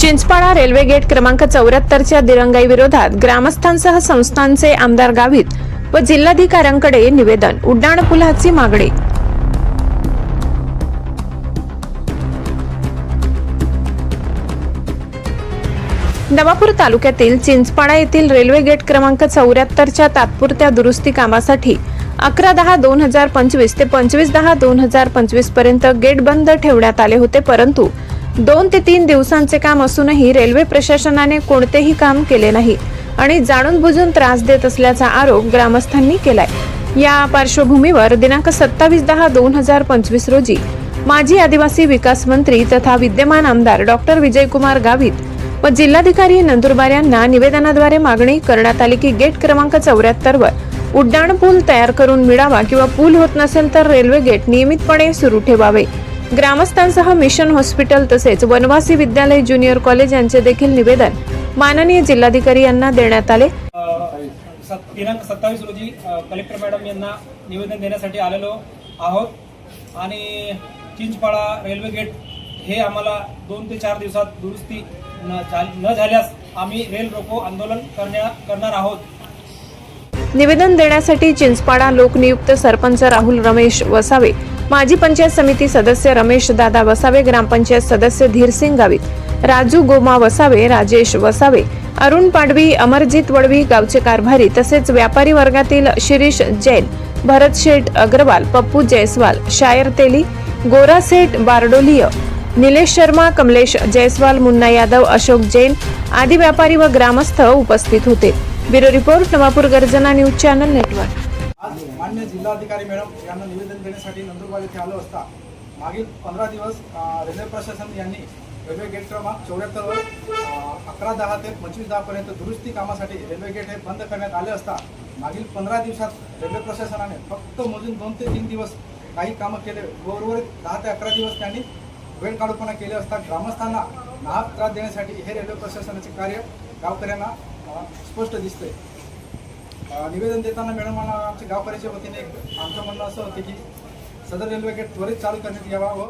Chinchpada railway gate क्रमांक चौऱ्याहत्तरच्या दिरंगाई विरोधात ग्रामस्थांसह संस्थांचे आमदार गावित व जिल्हाधिकाऱ्यांकडे निवेदन उड्डाणपुलाची मागणी. नवापूर तालुक्यातील चिंचपाडा येथील रेल्वे गेट क्रमांक चौऱ्याहत्तरच्या तात्पुरत्या दुरुस्ती कामासाठी अकरा दहा दोन हजार पंचवीस ते पंचवीस दहा दोन हजार पंचवीसपर्यंत गेट बंद ठेवण्यात आले होते परंतु दोन ते तीन दिवसांचे काम असूनही रेल्वे प्रशासनाने कोणतेही काम केले नाही आणि जाणून बुजून त्रास देत असल्याचा आरोप ग्रामस्थांनी केलाय. या पार्श्वभूमीवर दिनांक सत्तावीस दहा दोन हजार पंचवीस रोजी माजी आदिवासी विकास मंत्री तथा विद्यमान आमदार डॉक्टर विजयकुमार गावित व जिल्हाधिकारी नंदुरबार यांना निवेदनाद्वारे मागणी करण्यात आली की गेट क्रमांक चौऱ्याहत्तर वर उड्डाण पूल तयार करून मिळावा किंवा पूल होत नसेल तर रेल्वे गेट नियमितपणे सुरू ठेवावे. ग्रामस्थांसह मिशन हॉस्पिटल तसेच वनवासी विद्यालय ज्युनियर कॉलेज यांचे देखील निवेदन माननीय जिल्हाधिकारी यांना देण्यात आले. दिनांक सत्तावीस रोजी कलेक्टर मॅडम यांना निवेदन देण्यासाठी आलेलो आहोत. आणि चिंचपाडा रेल्वे गेट हे आम्हाला दोन ते चार दिवसात दुरुस्ती न झाल्यास आम्ही रेल रोको आंदोलन करण्या करणार आहोत. निवेदन देण्यासाठी चिंचपाडा लोकनियुक्त सरपंच राहुल रमेश वसावे माजी पंचायत समिती सदस्य रमेश दादा वसावे ग्रामपंचायत सदस्य धीरसिंग गावित राजू गोमा वसावे राजेश वसावे अरुण पाडवी अमरजित वडवी गावचे कारभारी तसेच व्यापारी वर्गातील शिरीष जैन भरत शेठ अग्रवाल पप्पू जयस्वाल शायर तेली गोरा सेठ बारडोलिय निलेश शर्मा कमलेश जयस्वाल मुन्ना यादव अशोक जैन आदी व्यापारी व ग्रामस्थ उपस्थित होते. ब्युरो रिपोर्ट नवापूर गर्जना न्यूज चॅनल नेटवर्क. आज मान्य जिल्हाधिकारी मॅडम यांना निवेदन देण्यासाठी नंदुरबार येथे आलो असता. मागील पंधरा दिवस रेल्वे प्रशासन यांनी रेल्वे गेट क्रमांक चौऱ्याहत्तरवर अकरा दहा ते पंचवीस दहापर्यंत दुरुस्ती कामासाठी रेल्वे गेट हे बंद करण्यात आले असता मागील पंधरा दिवसात रेल्वे प्रशासनाने फक्त मोजून दोन ते तीन दिवस काही कामं केले. उर्वरित दहा ते अकरा दिवस त्यांनी वेळ काढूपणा केले असता ग्रामस्थांना नाहक त्रास देण्यासाठी हे रेल्वे प्रशासनाचे कार्य गावकऱ्यांना स्पष्ट दिसते निवेदन देताना मॅडम आमच्या गावकऱ्याच्या वतीने एक आमचं म्हणणं असं होतं की सदर रेल्वे गेट त्वरित चालू करण्यात यावा व